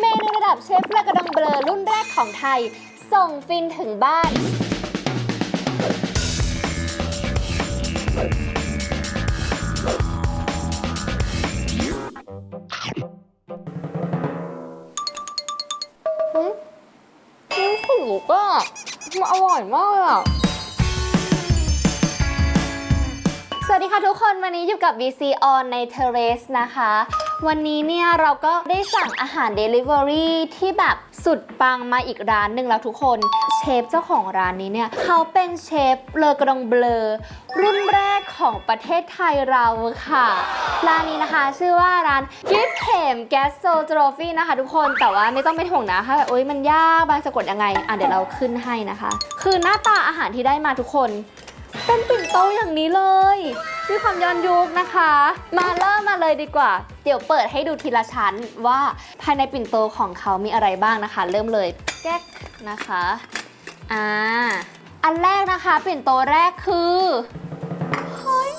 เมนูระดับเชฟเลอกระดองเบลอรุ่นแรกของไทย ส่งฟินถึงบ้าน อืมอืมถูกอะมันอร่อยมากเลยอะ สวัสดีค่ะทุกคน วันนี้อยู่กับ VC on ใน Terrace นะคะ วันนี้เนี่ยเราก็ได้สั่งอาหาร Delivery ที่แบบสุดปังมาอีกร้านหนึ่งแล้วทุกคน เชฟเจ้าของร้านนี้เนี่ยเขาเป็นเชฟเลอกระดองเบลอ รุ่นแรกของประเทศไทยเราค่ะ ร้านนี้นะคะชื่อว่าร้าน Gift Hem Gas s o Trophy นะคะทุกคนแต่ว่าไม่ต้องเป็นห่วงนะถ้าแบบโอ๊ยมันยากบางสะกดยังไงอะเดี๋ยวเราขึ้นให้นะคะ คือหน้าตาอาหารที่ได้มาทุกคน เป็นปิ่นโตอย่างนี้เลยมีความย้อนยุคนะคะ มาเริ่มมาเลยดีกว่า เดี๋ยวเปิดให้ดูทีละชั้นว่าภายในปิ่นโตของเขามีอะไรบ้างนะคะ เริ่มเลยแก๊กนะคะอ่าอันแรกนะคะ ปิ่นโตแรกคือเฮ้ย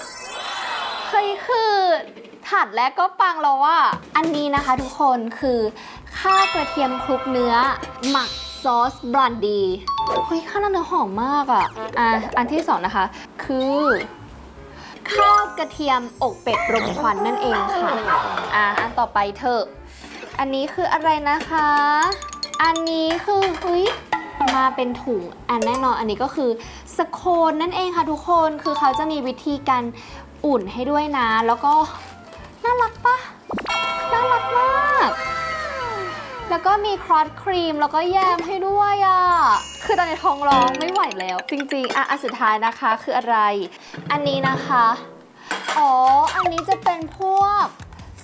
เฮ้ยคือถัดแรกก็ปังแล้วว่า อันนี้นะคะทุกคนคือข้าวกระเทียมคลุกเนื้อหมัก ซอสบรันดีเฮ้ยข้าวหน้าเนื้อหอมมากอะอะ อันที่สองนะคะ คือข้าวกระเทียมอกเป็ดรมควันนั่นเองค่ะ อะ อันต่อไปเถอะ อันนี้คืออะไรนะคะ อันนี้คือเฮ้ยมาเป็นถุง อันแน่นอน อันนี้ก็คือสโคนนั่นเองค่ะทุกคน คือเขาจะมีวิธีการอุ่นให้ด้วยนะ แล้วก็น่ารักปะน่ารักมาก แล้วก็มีครอสครีมแล้วก็แยมให้ด้วยอะ คือตอนนี้ท้องร้องไม่ไหวแล้ว จริงๆ อะอันสุดท้ายนะคะคืออะไร อันนี้นะคะ อ๋อ อันนี้จะเป็นพวก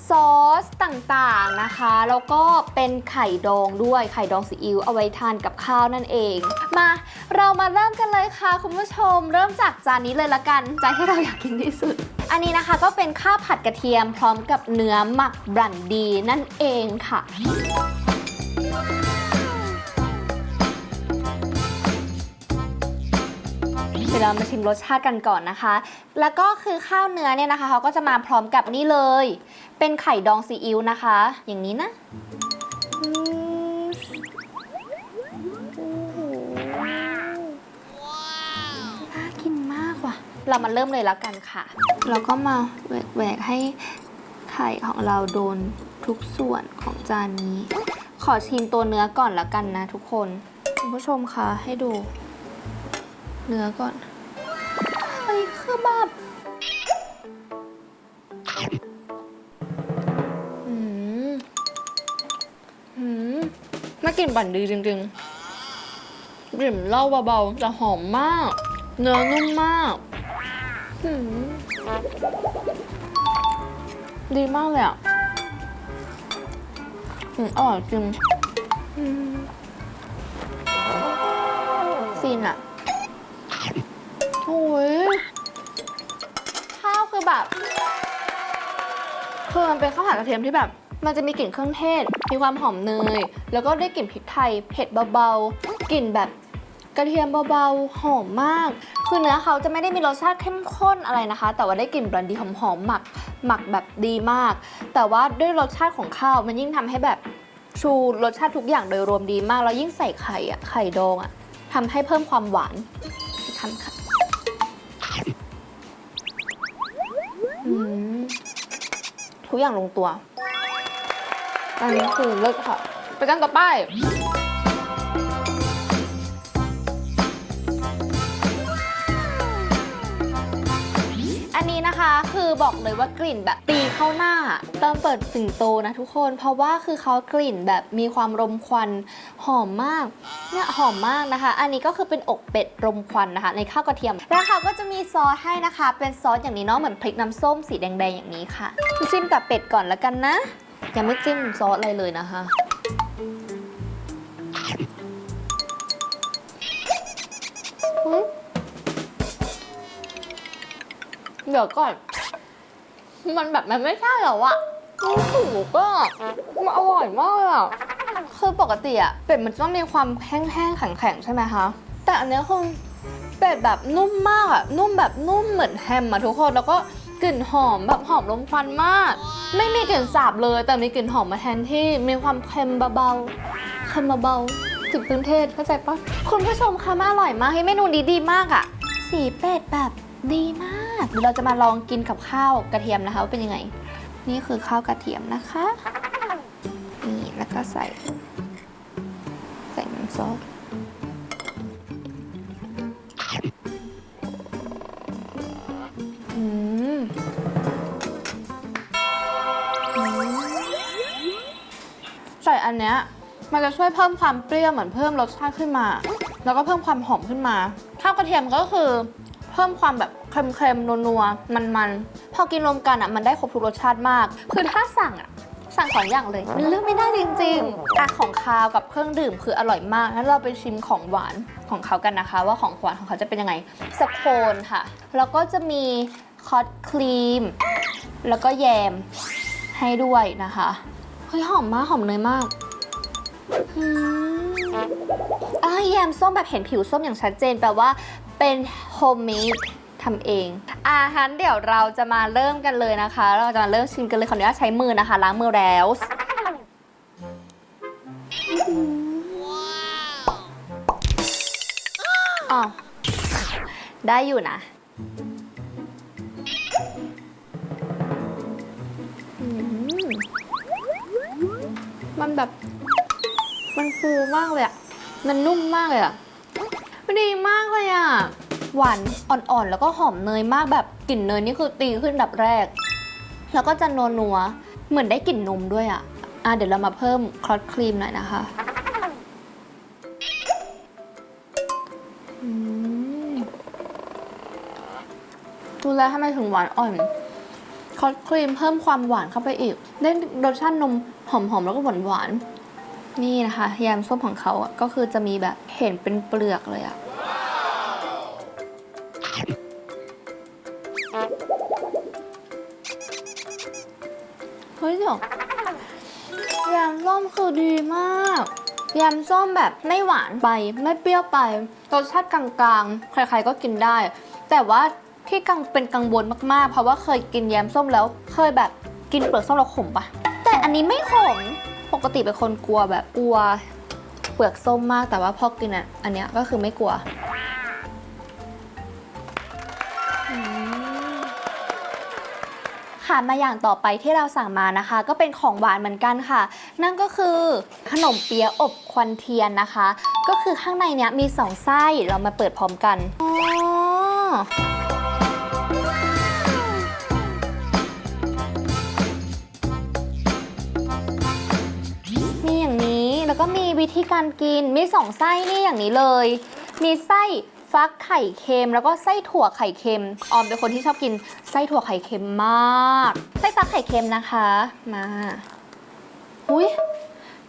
ซอสต่างๆนะคะ แล้วก็เป็นไข่ดองด้วยไข่ดองซีอิ๊วเอาไว้ทานกับข้าวนั่นเอง มาเรามาเริ่มกันเลยค่ะ คุณผู้ชม เริ่มจากจานนี้เลยละกันจานที่เราอยากกินที่สุด อันนี้นะคะก็เป็นข้าวผัดกระเทียมพร้อมกับเนื้อหมักบรันดีนั่นเองค่ะ ดี๋ยวเรามาชิมรสชาติกันก่อนนะคะ แล้วก็คือข้าวเนื้อเนี่ยนะคะเขาก็จะมาพร้อมกับนี่เลย เป็นไข่ดองซีอิ๊วนะคะ อย่างนี้นะน่ากินมากว่ะ เรามาเริ่มเลยแล้วกันค่ะ เราก็มาแหวกให้ไข่ของเราโดนทุกส่วนของจานนี้ ขอชิมตัวเนื้อก่อนแล้วกันนะทุกคน คุณผู้ชมคะให้ดู เนื้อก่อนเฮ้ยคือแบบอืมอืมไม่กลิ่นบั่นดีจริงๆกลิ่นเหล้าเบาๆแต่หอมมาก เนื้อนุ่มมากอืมดีมากเลยอะอืมอร่อยจริงฟินอะ โอ้ยข้าวคือแบบคือมันเป็นข้าวผัดกระเทียมที่แบบ มันจะมีกลิ่นเครื่องเทศ มีความหอมเนย แล้วก็ได้กลิ่นพริกไทย เผ็ดเบาๆ กลิ่นแบบกระเทียมเบาๆ หอมมาก คือเนื้อเขาจะไม่ได้มีรสชาติเข้มข้นอะไรนะคะ แต่ว่าได้กลิ่นบรันดีหอมๆ หมัก หมักแบบดีมาก แต่ว่าด้วยรสชาติของข้าวมันยิ่งทำให้แบบชูรสชาติทุกอย่างโดยรวมดีมาก แล้วยิ่งใส่ไข่อะไข่ดองอะทำให้เพิ่มความหวานอีกคำค่ะ ทุกอย่างลงตัวอันนี้คือเลิศค่ะ ไปกันต่อไปอันนี้นะคะ คือบอกเลยว่ากลิ่นแบบตีเข้าหน้าเติมเปิดสิงโตนะทุกคน เพราะว่าคือเขากลิ่นแบบมีความรมควันหอมมากเนี่ยหอมมากนะคะ อันนี้ก็คือเป็นอกเป็ดรมควันนะคะ ในข้าวกระเทียมแล้วเขาก็จะมีซอสให้นะคะ เป็นซอสอย่างนี้เนาะเหมือนพริกน้ำส้มสีแดงๆอย่างนี้ค่ะจิ้มกับเป็ดก่อนแล้วกันนะยังไม่จิ้มซอสอะไรเลยนะคะเดี๋ยวก่อน มันแบบมันไม่ใช่หรอวะโอ้โหก็มันอร่อยมากเลยอะคือปกติอะเป็ดมันจะต้องมีความแห้งๆแข็งๆใช่ไหมคะ แต่อันนี้คือเป็ดแบบนุ่มมากอะนุ่มแบบนุ่มเหมือนแฮมอะทุกคนแล้วก็กลิ่นหอมแบบหอมลมควันมาก ไม่มีกลิ่นสาบเลย แต่มีกลิ่นหอมมาแทนที่มีความเค็มเบาๆเค็มเบาๆถึงเครื่องเทศเข้าใจปะคุณผู้ชมคะมาอร่อยมากให้เมนูดีดีมากอะสีเป็ดแบบ ดีมากเดี๋ยวเราจะมาลองกินกับข้าวกระเทียมนะคะว่าเป็นยังไง นี่คือข้าวกระเทียมนะคะนี่แล้วก็ใส่ ใส่น้ำซอสอืมใส่อันเนี้ยมันจะช่วยเพิ่มความเปรี้ยวเหมือนเพิ่มรสชาติขึ้นมา แล้วก็เพิ่มความหอมขึ้นมา ข้าวกระเทียมก็คือ เพิ่มความแบบเค็มๆนัวๆมันๆพอกินรวมกันอะมันได้ครบทุกรสชาติมาก คือถ้าสั่งอะสั่งสองอย่างเลยมันเลือกไม่ได้จริงๆอะของคาวกับเครื่องดื่มคืออร่อยมากงั้นเราไปชิมของหวานของเขากันนะคะ ว่าของหวานของเขาจะเป็นยังไงสโคนค่ะ แล้วก็จะมีคอตครีม แล้วก็แยมให้ด้วยนะคะเฮ้ยหอมมากหอมเนยมากอะแยมส้มแบบเห็นผิวส้มอย่างชัดเจนแปลว่า เป็นโฮมเมดทำเองอาหารเดี๋ยวเราจะมาเริ่มกันเลยนะคะ เราจะมาเริ่มชิมกันเลยขออนุญาตใช้มือนะคะ ล้างมือแล้วอ๋อได้อยู่นะอืมมันแบบ มันฟูมากเลยอะมันนุ่มมากเลยอะ มันดีมากเลยอะหวานอ่อนๆ แล้วก็หอมเนยมากแบบกลิ่นเนยนี่คือตีขึ้นดับแรก แล้วก็จะนัวนัวเหมือนได้กลิ่นนมด้วยอะ อะเดี๋ยวเรามาเพิ่มคลอสครีมหน่อยนะคะดูแลวทำไมถึงหวานอ่อนคอสครีมเพิ่มความหวานเข้าไปอีก ได้รสชาตินมหอมๆ แล้วก็หวานหวานๆ นี่นะคะยมส้มของเขาอะก็คือจะมีแบบเห็นเป็นเปลือกเลยอะเฮ้ยเดี๋ยวแยมส้มคือดีมากยมส้มแบบไม่หวานไปไม่เปรี้ยวไปรสชาติกลางๆ ใครๆก็กินได้ แต่ว่าที่กังเป็นกังวลมากๆ เพราะว่าเคยกินยมส้มแล้ว เคยแบบกินเปลือกส้มแล้วขมปะแต่อันนี้ไม่ขม ปกติเป็นคนกลัวแบบกลัวเปลือกส้มมากแต่ว่าพอกินอะอันเนี้ยก็คือไม่กลัวค่ะมาอย่างต่อไปที่เราสั่งมานะคะ ก็เป็นของหวานเหมือนกันค่ะ นั่นก็คือขนมเปี๊ยะอบควันเทียนนะคะ ก็คือข้างในเนี้ยมีสองไส้เรามาเปิดพร้อมกันอ๋อ แล้วก็มีวิธีการกิน มีสองไส้นี่อย่างนี้เลย มีไส้ฟักไข่เค็ม แล้วก็ไส้ถั่วไข่เค็ม ออมเป็นคนที่ชอบกินไส้ถั่วไข่เค็มมาก ไส้ฟักไข่เค็มนะคะ มา อุ้ย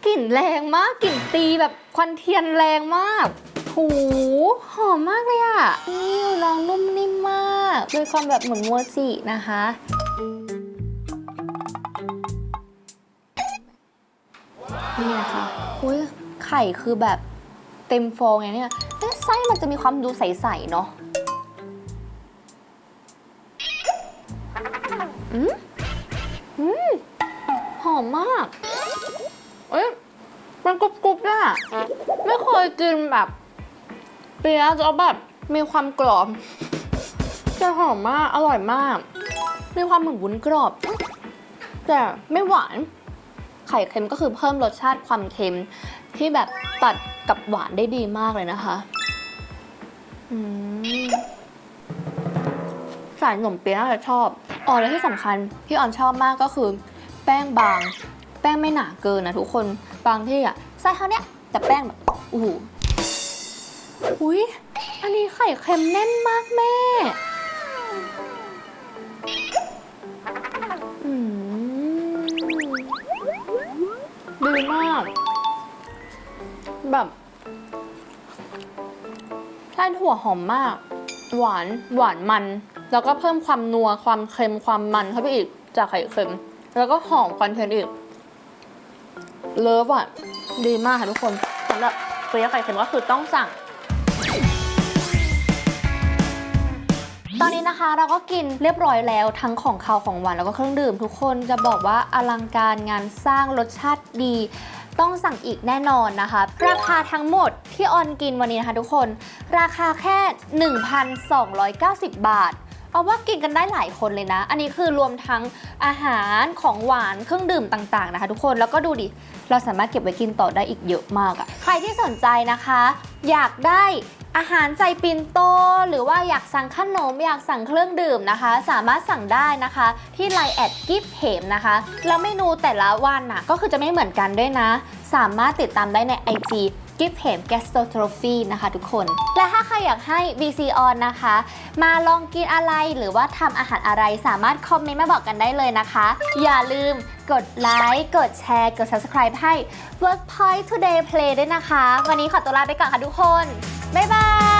กลิ่นแรงมาก กลิ่นตีแบบควันเทียนแรงมากหูหอมมากเลยอะนี่ลองนุ่มนิ่มมากด้วยความแบบเหมือนโมจินะคะนี่นะคะ อุ้ยไข่คือแบบเต็มฟองอย่างเนี้ยไส้มันจะมีความดูใสๆเนาะอืมอืมหอมมาก เอ้ย มันกรุบๆด้วยอะไม่เคยกินแบบเปี๊ยะจะแบบมีความกรอบจะหอมมาก อร่อยมาก มีความเหมือนวุ้นกรอบ แต่ไม่หวาน ไข่เค็มก็คือเพิ่มรสชาติความเค็ม ที่แบบตัดกับหวานได้ดีมากเลยนะคะสายขนมเปี๊ยะจะชอบอ๋อแล้วที่สำคัญที่ออนชอบมากก็คือ แป้งบาง แป้งไม่หนาเกินนะทุกคนบางที่อะไส้เท่าเนี้ยแต่แป้งแบบโอ้โหอุ้ยอันนี้ไข่เค็มแน่นมากแม่ ดีมาก แบบไส้ถั่วหอมมาก หวานหวานมัน แล้วก็เพิ่มความนัวความเค็มความมันเข้าไปอีกจากไข่เค็ม แล้วก็หอมคอนเทนต์อีก เลิฟอะ ดีมากค่ะทุกคนสำหรับเฟรไข่เค็มก็คือต้องสั่ง ตอนนี้นะคะเราก็กินเรียบร้อยแล้วทั้งของคาวของหวานแล้วก็เครื่องดื่ม ทุกคนจะบอกว่าอลังการงานสร้างรสชาติดี ต้องสั่งอีกแน่นอนนะคะ ราคาทั้งหมดที่ออนกินวันนี้นะคะ ทุกคน ราคาแค่ 1,290 บาทเอาว่ากินกันได้หลายคนเลยนะ อันนี้คือรวมทั้งอาหารของหวานเครื่องดื่มต่างๆนะคะทุกคน แล้วก็ดูดิ เราสามารถเก็บไว้กินต่อได้อีกเยอะมากอะใครที่สนใจนะคะ อยากได้ อาหารใจปินโต หรือว่าอยากสั่งขนมอยากสั่งเครื่องดื่มนะคะ สามารถสั่งได้นะคะที่ไลน์แอดกิฟเหมนะคะแล้วเมนูแต่ละวันน่ะก็คือจะไม่เหมือนกันด้วยนะ สามารถติดตามได้ใน IG กิฟเหม Gastrophy นะคะทุกคน และถ้าใครอยากให้ BC On นะคะ มาลองกินอะไรหรือว่าทำอาหารอะไรสามารถคอมเมนต์มาบอกกันได้เลยนะคะ อย่าลืมกดไลค์กดแชร์ กด Subscribe ให้ Workpoint Today Play ด้วยนะคะ วันนี้ขอตัวลาไปก่อนค่ะทุกคน บ๊ายบาย